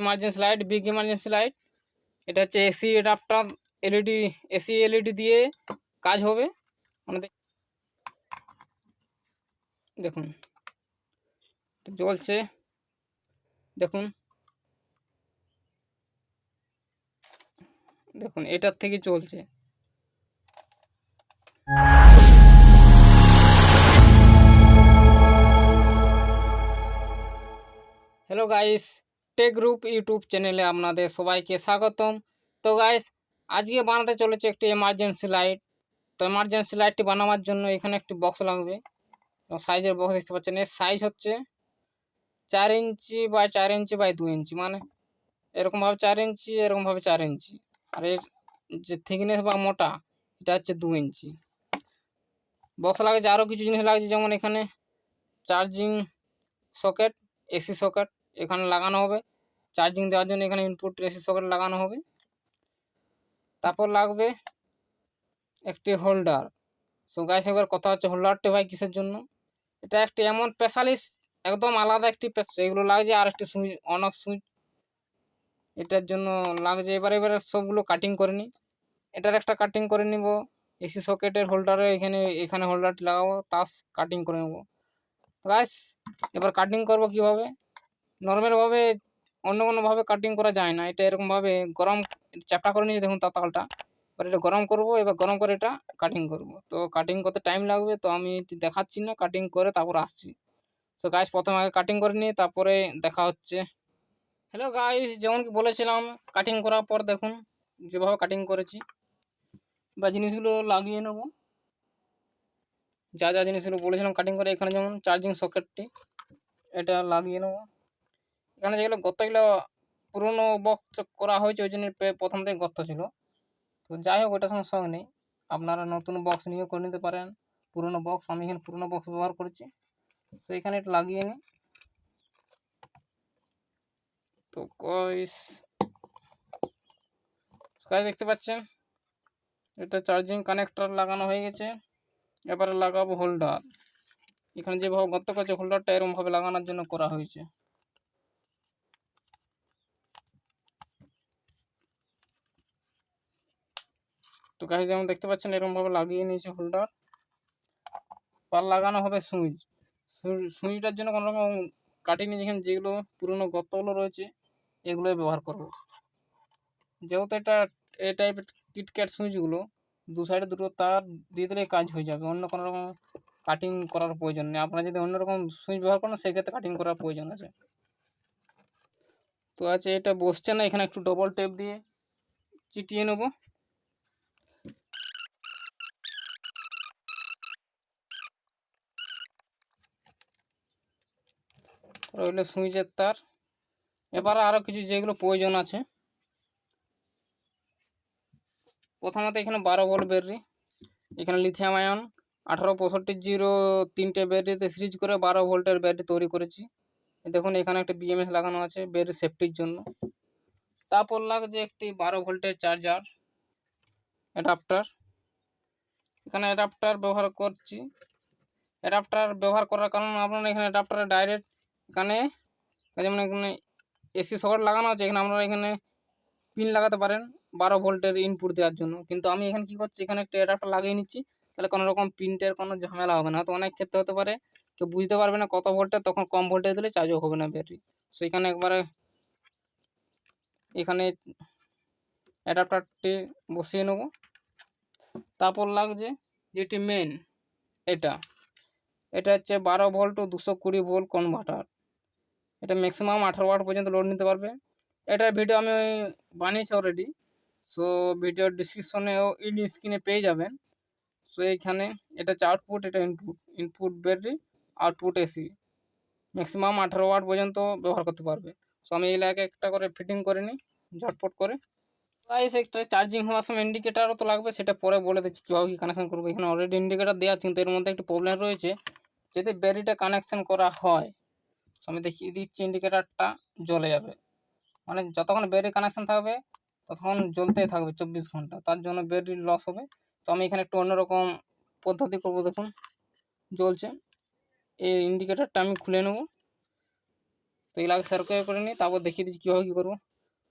Emergency light big emergency light এটা হচ্ছে AC adapter LED AC LED দিয়ে কাজ হবে। মানে দেখুন জ্বলছে। দেখুন দেখুন, এটার থেকে চলছে hello guys tech group YouTube চ্যানেলে আপনাদের সবাইকে স্বাগতম। তো গাইস আজকে বানাতে চলেছে একটি এমার্জেন্সি লাইট তো এমার্জেন্সি লাইটটি বানাবার জন্য এখানে একটি বক্স লাগবে। সাইজের বক্স দেখতে পাচ্ছেন, এর সাইজ হচ্ছে চার ইঞ্চি বাই চার ইঞ্চি বাই দু ইঞ্চি মানে এরকমভাবে চার ইঞ্চি, এরকমভাবে চার ইঞ্চি। আর এর যে থিকনেস বা মোটা, এটা হচ্ছে দু ইঞ্চি। বক্স লাগছে, আরও কিছু জিনিস লাগছে, যেমন এখানে চার্জিং সকেট এসি সকেট এখানে লাগানো হবে। চার্জিং দেওয়ার জন্য এখানে ইনপুট এসি সকেট লাগানো হবে। তারপর লাগবে একটি হোল্ডার সো গাইস এবার কথা হচ্ছে হোল্ডারটি ভাই কিসের জন্য? এটা একটি এমন স্পেশালিস্ট একদম আলাদা একটি এগুলো লাগছে আর একটি সুইচ অন অফ সুইচ এটার জন্য লাগছে। এবার, এবারে সবগুলো কাটিং করে নিই এটার একটা কাটিং করে নিব। এসি সকেটের হোল্ডারে এখানে এখানে হোল্ডারটি লাগাবো, তাস কাটিং করে নেব। গাইস এবার কাটিং করব কীভাবে? নর্মালভাবে অন্য কোনোভাবে কাটিং করা যায় না। এটা এরকমভাবে গরম চ্যাপটা করে নিয়েছি দেখুন তাতালটা। এবার এটা গরম করব, এবার গরম করে এটা কাটিং করব। তো কাটিং করতে টাইম লাগবে, তো আমি দেখাচ্ছি না কাটিং করে তারপর আসছি। তো গাইস প্রথমে আগে কাটিং করে নিই তারপরে দেখা হচ্ছে। হ্যালো গাইস যেমন কি বলেছিলাম কাটিং করার পর দেখুন, যেভাবে কাটিং করেছি, বা জিনিসগুলো লাগিয়ে নেব। যা যা জিনিসগুলো বলেছিলাম কাটিং করে, এখানে যেমন চার্জিং সকেটটি এটা লাগিয়ে নেব। এখানে যেগুলো গর্তগুলো পুরনো বক্স করা হয়েছে, ওই জন্য প্রথম থেকে গর্ত ছিল। তো যাই হোক ওটার সঙ্গে সঙ্গে নেই। আপনারা নতুন বক্স নিয়েও করে নিতে পারেন। পুরনো বক্স আমি এখানে পুরনো বক্স ব্যবহার করেছি। তো এখানে এটা লাগিয়ে নিই। তো কইস গাইস দেখতে পাচ্ছেন? এটা চার্জিং কানেক্টর লাগানো হয়ে গেছে। এবারে লাগাবো হোল্ডার এখানে যেভাবে গর্ত করেছে হোল্ডারটা এরকমভাবে লাগানোর জন্য করা হয়েছে। তো গাছ যেমন দেখতে পাচ্ছেন, এরকমভাবে লাগিয়ে নিয়েছে হোল্ডার। পার লাগানো হবে সুইচ। সুইচটার জন্য কোনো রকম কাটিনি যেখানে যেগুলো পুরনো গর্তগুলো রয়েছে, এগুলোই ব্যবহার করব। যেহেতু এটা এই টাইপের কিটক্যাট সুইচগুলো, দু সাইডে দুটো তার দিয়ে দিলে কাজ হয়ে যাবে। অন্য কোনো রকম কাটিং করার প্রয়োজন নেই। আপনারা যদি অন্য রকম সুইচ ব্যবহার করেন, সেক্ষেত্রে কাটিং করার প্রয়োজন আছে। তো আছে, এটা বসছে না, এখানে একটু ডবল টেপ দিয়ে। চিটিয়ে নেব। রইল সুইচের তার। এবারে আরও কিছু যেগুলো প্রয়োজন আছে। প্রথমত এখানে বারো ভোল্ট ব্যাটারি এখানে লিথিয়াম আয়ন আঠারো পঁয়ষট্টি জিরো তিনটে ব্যাটারিতে সিরিজ করে বারো ভোল্টের ব্যাটারি তৈরি করেছি। দেখুন, এখানে একটা বিএমএস লাগানো আছে ব্যাটারি সেফটির জন্য। তারপর লাগছে একটি বারো ভোল্টের চার্জার অ্যাডাপ্টার এখানে অ্যাডাপ্টার ব্যবহার করছি। অ্যাডাপ্টার ব্যবহার করার কারণ আপনারা এখানে অ্যাডাপ্টারে ডাইরেক্ট এখানে যেমন এখানে এসি সকেট লাগানো আছে, এখানে আপনারা এখানে পিন লাগাতে পারেন বারো ভোল্টের ইনপুট দেওয়ার জন্য। কিন্তু আমি এখানে কি করছি, এখানে একটা অ্যাডাপ্টার লাগিয়ে নিচ্ছি, তাহলে কোনো রকম প্রিন্টের কোনো ঝামেলা হবে না। তো অনেক ক্ষেত্রে হতে পারে, কেউ বুঝতে পারবে না কত ভোল্টের তখন কম ভোল্টেজ দিলে চার্জও হবে না ব্যাটারি সো এখানে একবারে এখানে অ্যাডাপ্টারটি বসিয়ে নেব। তারপর লাগছে যেটি মেন এটা। এটা হচ্ছে বারো ভোল্ট ও দুশো কুড়ি ভোল্ট কনভার্টার এটা ম্যাক্সিমাম আঠারো ওয়াট পর্যন্ত লোড নিতে পারবে। এটার ভিডিও আমি বানিয়েছি অলরেডি সো ভিডিওর ডিসক্রিপশনেও ইন স্ক্রিনে পেয়ে যাবেন। সো এইখানে এটা হচ্ছে আউটপুট এটা input input battery output AC maximum আঠারো ওয়াট পর্যন্ত ব্যবহার করতে পারবে। সো আমি এই এক একটা করে ফিটিং করে নিই, ঝটপট করে। গাইস একটা চার্জিং হওয়ার সময় ইন্ডিকেটারও তো লাগবে, সেটা পরে বলে দিচ্ছি কীভাবে কী কানেকশন করব। এখানে অলরেডি ইন্ডিকেটার দেওয়া কিন্তু এর মধ্যে একটু প্রবলেম রয়েছে। যদি ব্যাটারিটা কানেকশন করা হয় আমি দেখিয়ে দিচ্ছি ইন্ডিকেটারটা জ্বলে যাবে। মানে যতক্ষণ ব্যাটারি কানেকশান থাকবে, ততক্ষণ জ্বলতেই থাকবে চব্বিশ ঘণ্টা। তার জন্য ব্যাটারি লস হবে। তো আমি এখানে একটু অন্যরকম পদ্ধতি করব, দেখুন। জ্বলছে। এই ইন্ডিকেটারটা আমি খুলে নেব। তো এগুলো আগে করে নিই, তারপর দেখিয়ে দিচ্ছি কীভাবে কী করব।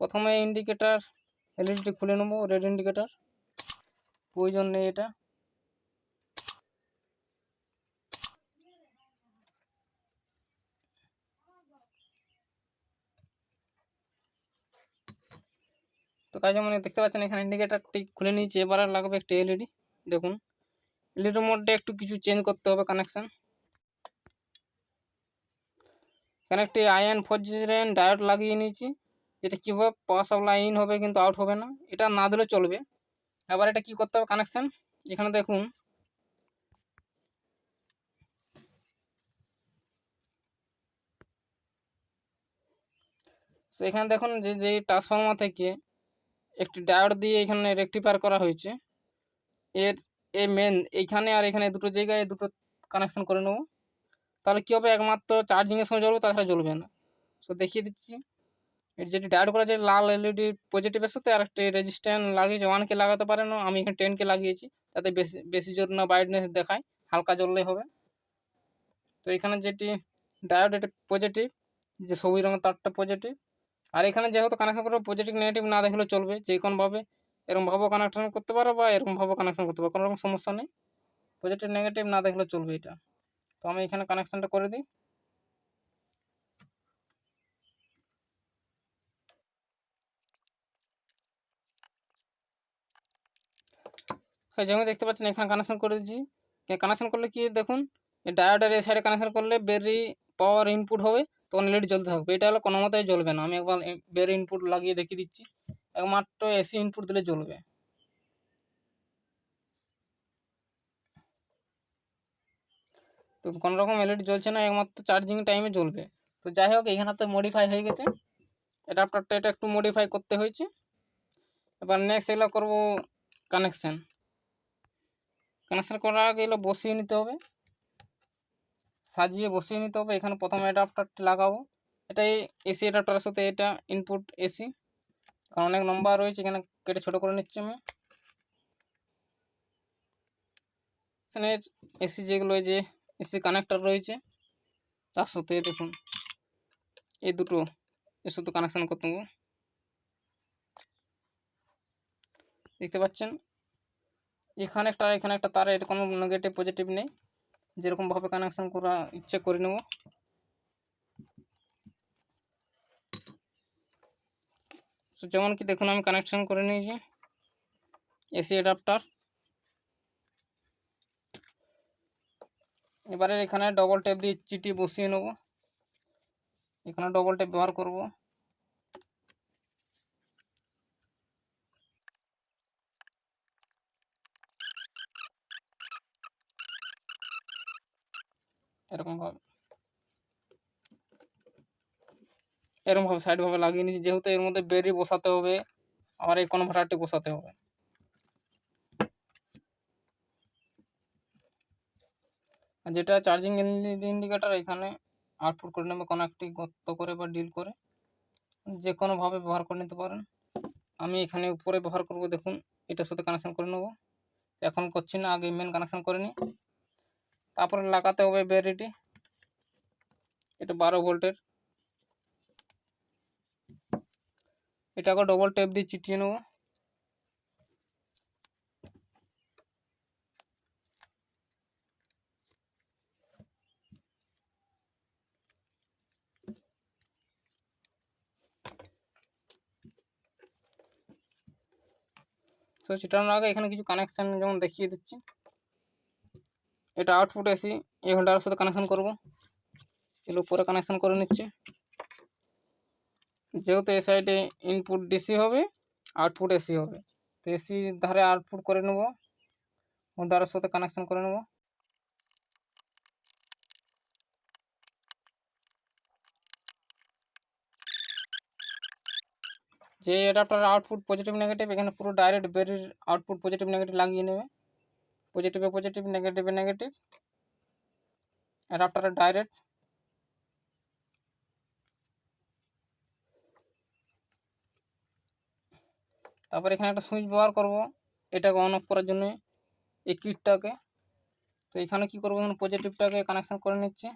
প্রথমে ইন্ডিকেটার এলইডিটি খুলে নেব রেড ইন্ডিকেটার প্রয়োজন নেই এটা। তো কাজ মানে দেখতে পাচ্ছেন এখানে ইন্ডিকেটারটি খুলে নিয়েছি। এবার আর লাগবে একটি এলইডি দেখুন এলইডির মধ্যে একটু কিছু চেঞ্জ করতে হবে কানেকশান এখানে একটি আয়ন ফোরজেন ডায়োড লাগিয়ে নিয়েছি, যেটা কীভাবে পাওয়ার সাপ্লাই ইন হবে কিন্তু আউট হবে না। এটা না দিলে চলবে। এবার এটা কি করতে হবে কানেকশান এখানে দেখুন, তো এখানে দেখুন যে যে ট্রান্সফর্মার থেকে একটি ডায়োড দিয়ে এখানে রেকটিফায়ার করা হয়েছে। এর, এ মেন এইখানে আর এখানে দুটো জায়গায় দুটো কানেকশন করে নেব। তাহলে কী হবে? একমাত্র চার্জিংয়ের সময় জ্বলবে, তাছাড়া জ্বলবে না। সো দেখিয়ে দিচ্ছি। এর যেটি ডায়োড করা যায় লাল এলইডি পজিটিভের সাথে আর একটি রেজিস্ট্যান্ট লাগিয়েছে ওয়ানকে লাগাতে পারে না, আমি এখানে টেনকে লাগিয়েছি। তাতে বেশি বেশি জোর না ব্রাইটনেস দেখায়, হালকা জ্বললেই হবে। তো এখানে যেটি ডায়োড, এটি পজিটিভ যে সবুজ রঙের তারটা পজিটিভ আর এখানে যেহেতু কানেকশন করব পজিটিভ নেগেটিভ না দেখলেও চলবে যে কোনোভাবে এরকমভাবেও কানেকশন করতে পারো বা এরকমভাবেও কানেকশন করতে পারো কোনো রকম সমস্যা নেই। পজিটিভ নেগেটিভ না দেখলেও চলবে এটা। তো আমি এখানে কানেকশানটা করে দিই। হ্যাঁ, যেমন দেখতে পাচ্ছেন এখানে কানেকশন করে দিচ্ছি। কানেকশন করলে কি দেখুন ডায়োডের এই সাইডে কানেকশন করলে বেরি পাওয়ার ইনপুট হবে। তখন এলইডি জ্বলতে থাকবে। এটা হলো কোনো মতেই জ্বলবে না। আমি একবার বেরি ইনপুট লাগিয়ে দেখিয়ে দিচ্ছি। একমাত্র এসি ইনপুট দিলে জ্বলবে। তো কোনো রকম এলইডি জ্বলছে না, একমাত্র চার্জিং টাইমে জ্বলবে। তো যাই হোক এইখানেতে মডিফাই হয়ে গেছে। অ্যাডাপ্টারটা এটা একটু মডিফাই করতে হয়েছে। এবার নেক্সট এগুলো করব কানেকশান কানেকশান করার আগে এগুলো বসিয়ে নিতে হবে। সাজিয়ে বসিয়ে নিতে হবে। এখানে প্রথমে অ্যাডাপ্টারটি লাগাবো। এটাই এসি অ্যাডাপ্টারের সাথে এটা ইনপুট এসি কারণ অনেক নম্বর রয়েছে, এখানে কেটে ছোটো করে নিচ্ছি আমি। এখানে এসি যেগুলো যে এসি কানেক্টার রয়েছে, তার সাথে দেখুন, এই দুটো এর সাথে কানেকশান করতে দেখতে পাচ্ছেন? এখানে একটা এখানে একটা তার এর কোনো নেগেটিভ পজিটিভ নেই। যেরকমভাবে কানেকশান করা ইচ্ছে করে নেব। তো যেমন কি দেখুন, আমি কানেকশান করে নিয়েছি। এসি অ্যাডাপ্টার এবারে এখানে ডবল টেপ দিয়ে চিটি বসিয়ে নেব। এখানে ডবল টেপ ব্যবহার করব। এরকমভাবে এরকমভাবে সাইডভাবে লাগিয়ে নিয়েছি। যেহেতু এর মধ্যে বেরি বসাতে হবে, আবার এই কনভার্টারটি বসাতে হবে। আর যেটা চার্জিং ইন্ডিকেটার এখানে আউটপুট করে নেবে কোনো একটি গর্ত করে বা ডিল করে। যে কোনোভাবে ব্যবহার করে নিতে পারেন। আমি এখানে উপরে ব্যবহার করব, দেখুন, এটার সাথে কানেকশান করে নেব। এখন করছি না, আগে মেন কানেকশান করে নিই। তারপরে লাগাতে হবে ব্যাটারিটি এটা বারো ভোল্টের। এটাকে ডবল টেপ দিয়ে চিটিয়ে নেব। তো সেটার আগে এখানে কিছু কানেকশান যেমন দেখিয়ে দিচ্ছি। এটা আউটপুট এসি এই হোল্ডারের সাথে কানেকশান করব। এগুলো উপরে কানেকশান করে নিচ্ছি। যেহেতু এ সাইডে ইনপুট ডিসি হবে আউটপুট এসি হবে। তো এসি ধারে আউটপুট করে নেব। হোল্ডারের সাথে কানেকশান করে নেব। যে অ্যাডাপ্টার আউটপুট পজিটিভ নেগেটিভ এখানে পুরো ডাইরেক্ট বেরির আউটপুট পজিটিভ নেগেটিভ লাগিয়ে নেবে। পজিটিভে পজিটিভ নেগেটিভে নেগেটিভ অ্যাডাপ্টারে ডাইরেক্ট তারপর এখানে একটা সুইচ ব্যবহার করব। এটাকে অন অফ করার জন্য এই কিটটাকে তো এখানে কি করব? এখানে পজিটিভটাকে কানেকশান করে নিচ্ছে।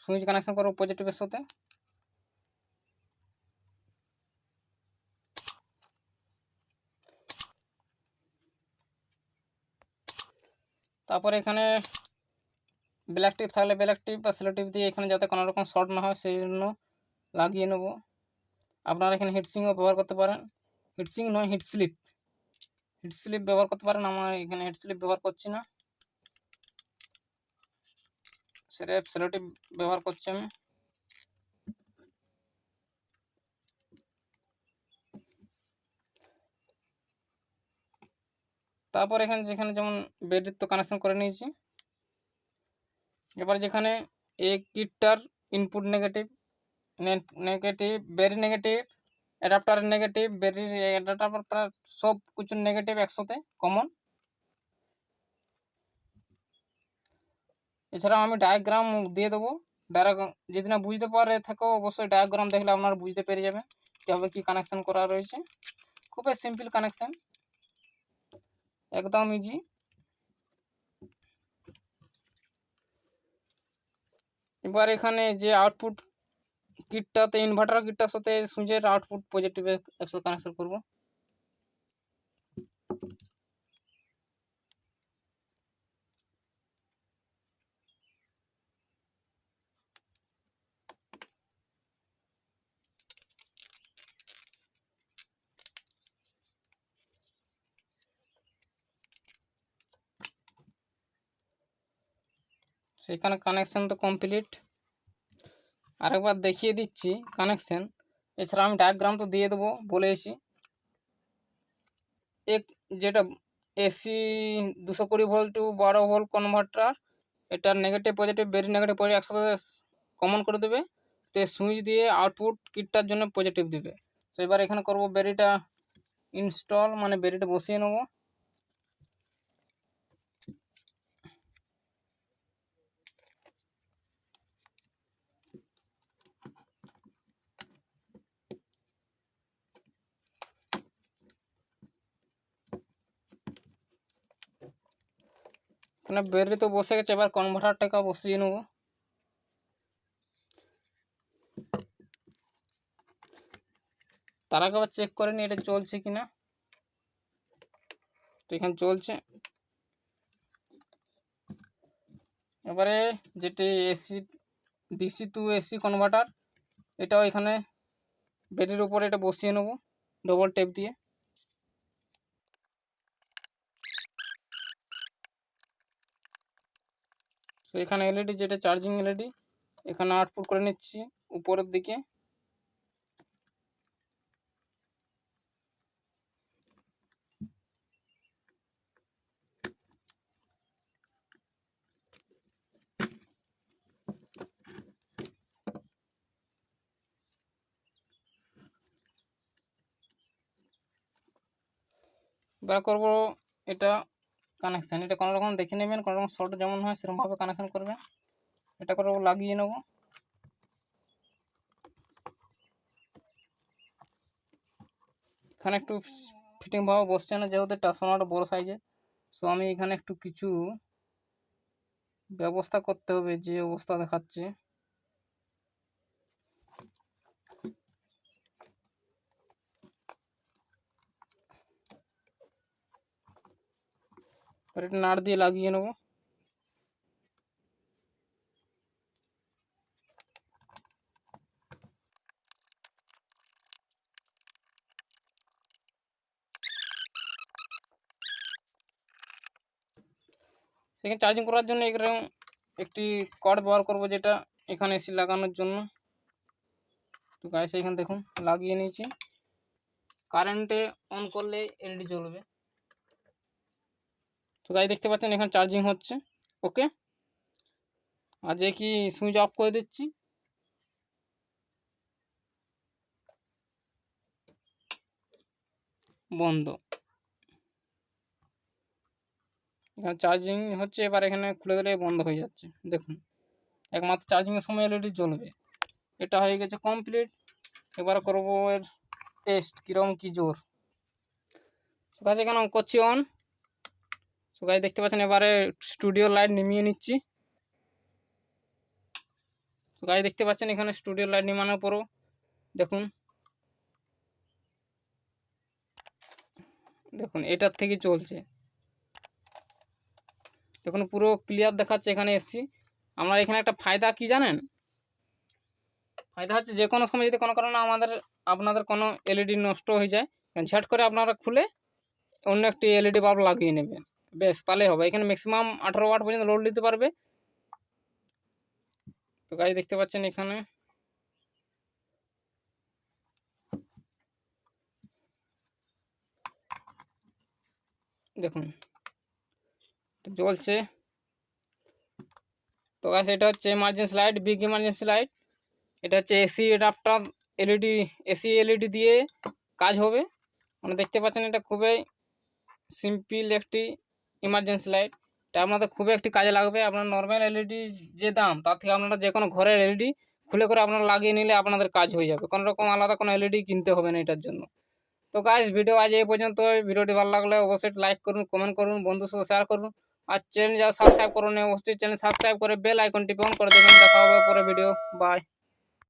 সুইচ কানেকশন করব পজিটিভের সাথে। তারপরে এখানে ব্ল্যাক টিপ থাকলে ব্ল্যাক টিপ বা সেলো টিপ দিয়ে এখানে যাতে কোনো রকম শর্ট না হয়, সেই জন্য লাগিয়ে নেব। আপনারা এখানে হিটসিংও ব্যবহার করতে পারেন। হিটসিং নয় হিট স্লিপ হিট স্লিপ ব্যবহার করতে পারেন, আমরা এখানে হিট স্লিপ ব্যবহার করছি না। সেটা সেলো টিপ ব্যবহার করছি আমি। তারপর এখানে যেখানে যেমন বেডের তো কানেকশান করে নিয়েছি। এবার যেখানে এই কিটটার ইনপুট নেগেটিভ নেগেটিভ বেরি নেগেটিভ অ্যাডাপ্টার নেগেটিভ বেরি অ্যাডাপ্টার সব কিছু নেগেটিভ একসাথে কমন এছাড়াও আমি ডায়াগ্রাম দিয়ে দেবো। ডায়াগ্রাম যদি না বুঝতে পারে থাকো, অবশ্যই ডায়াগ্রাম দেখলে আপনারা বুঝতে পেরে যাবেন কীভাবে কী কানেকশান করা রয়েছে। খুবই সিম্পল কানেকশান একদম ইজি এবার এখানে যে আউটপুট কিটটাতে ইনভার্টার কিটটার সাথে সুইচের আউটপুট পজিটিভ একসাথে কানেকশন করব। সেখানে কানেকশান তো কমপ্লিট আরেকবার দেখিয়ে দিচ্ছি কানেকশন এছাড়া আমি ডায়াগ্রাম তো দিয়ে দেবো বলেছি এক যেটা এসি দুশো কুড়ি ভোল্ট টু বারো ভোল্ট কনভার্টার এটা নেগেটিভ পজিটিভ বেরি নেগেটিভ পজিটিভ একসাথে কমন করে দেবে। তো সুইচ দিয়ে আউটপুট কিটটার জন্য পজিটিভ দেবে। তো এবার এখানে করব বেরিটা ইনস্টল মানে বেরিটা বসিয়ে নেব। এখানে বেরি তো বসে গেছে এবার কনভার্টারটাকে বসিয়ে নেব তার আগে আবার চেক করে নি এটা চলছে কি না তো এখানে চলছে এবারে যেটি AC DC to AC converter এটাও এখানে বেডের উপরে এটা বসিয়ে নেব ডবল টেপ দিয়ে তো এখানে এলইডি যেটা চার্জিং এলইডি এখানে আউটপুট করে নিচ্ছি উপরের দিকে। এবার করব এটা কানেকশান এটা কোনো রকম দেখে নেবেন, কোনো রকম শর্ট যেমন হয় সেরকমভাবে কানেকশান করবেন। এটা করব লাগিয়ে নেব। এখানে একটু ফিটিংভাবে বসছে না, যেহেতু ট্রান্সফর্মারটা বড়ো সাইজের সো আমি এখানে একটু কিছু ব্যবস্থা করতে হবে যে অবস্থা দেখাচ্ছে। এটা নাড় দিয়ে লাগিয়ে নেব এখানে চার্জিং করার জন্য এরকম একটি কর্ড ব্যবহার করব যেটা এখানে এসে লাগানোর জন্য তো গাইস এখানে দেখুন লাগিয়ে নিয়েছি কারেন্টে অন করলে এলইডি জ্বলবে তো গাই দেখতে পাচ্ছেন, এখানে চার্জিং হচ্ছে। ওকে আর যে কি সুইচ অফ করে দিচ্ছি। বন্ধ। এখানে চার্জিং হচ্ছে, এবার এখানে খুলে দিলে বন্ধ হয়ে যাচ্ছে। দেখুন, একমাত্র চার্জিংয়ের সময় এলইডি জ্বলবে এটা হয়ে গেছে কমপ্লিট এবার করব এর টেস্ট কীরকম কী জোর। ঠিক আছে কেন করছি অন সো গাই দেখতে পাচ্ছেন, এবারে স্টুডিও লাইট নিমিয়ে নিচ্ছি। তো গাছ দেখতে পাচ্ছেন, এখানে স্টুডিও লাইট নির্মাণের পরও দেখুন। দেখুন, এটার থেকে চলছে। দেখুন, পুরো ক্লিয়ার দেখাচ্ছে, এখানে এসছি। আপনার এখানে একটা ফায়দা কি জানেন? ফায়দা হচ্ছে, যে কোনো সময় যদি কোনো কারণে আমাদের, আপনাদের কোনো এলইডি নষ্ট হয়ে যায়, ঝট করে আপনারা খুলে অন্য একটি এলইডি বাল্ব লাগিয়ে নেবেন। বেশ, তাহলে হবে। এখানে ম্যাক্সিমাম আঠারো ওয়াট পর্যন্ত লোড নিতে পারবে। তো গাড়ি দেখতে পাচ্ছেন এখানে। দেখুন জ্বলছে। তো গাছ এটা হচ্ছে emergency light big emergency light এটা হচ্ছে AC adapter LED AC LED দিয়ে কাজ হবে। মানে দেখতে পাচ্ছেন এটা খুবই সিম্পল একটি ইমার্জেন্সি লাইট এটা আপনাদের খুবই একটি কাজে লাগবে। আপনার নর্মাল এলইডি যে দাম, তার থেকে আপনারা যে কোনো ঘরের এলইডি খুলে করে আপনারা লাগিয়ে নিলে আপনাদের কাজ হয়ে যাবে। কোনো রকম আলাদা কোনো এলইডি কিনতে হবে না এটার জন্য। তো গাইজ ভিডিও আজ এই পর্যন্ত ভিডিওটি ভালো লাগলে অবশ্যই লাইক করুন কমেন্ট করুন বন্ধুর সাথে শেয়ার করুন। আর চ্যানেল যারা সাবস্ক্রাইব করুন, অবশ্যই চ্যানেল সাবস্ক্রাইব করে বেল আইকনটি অন করে দেবেন। দেখা হবে পরে ভিডিও বাই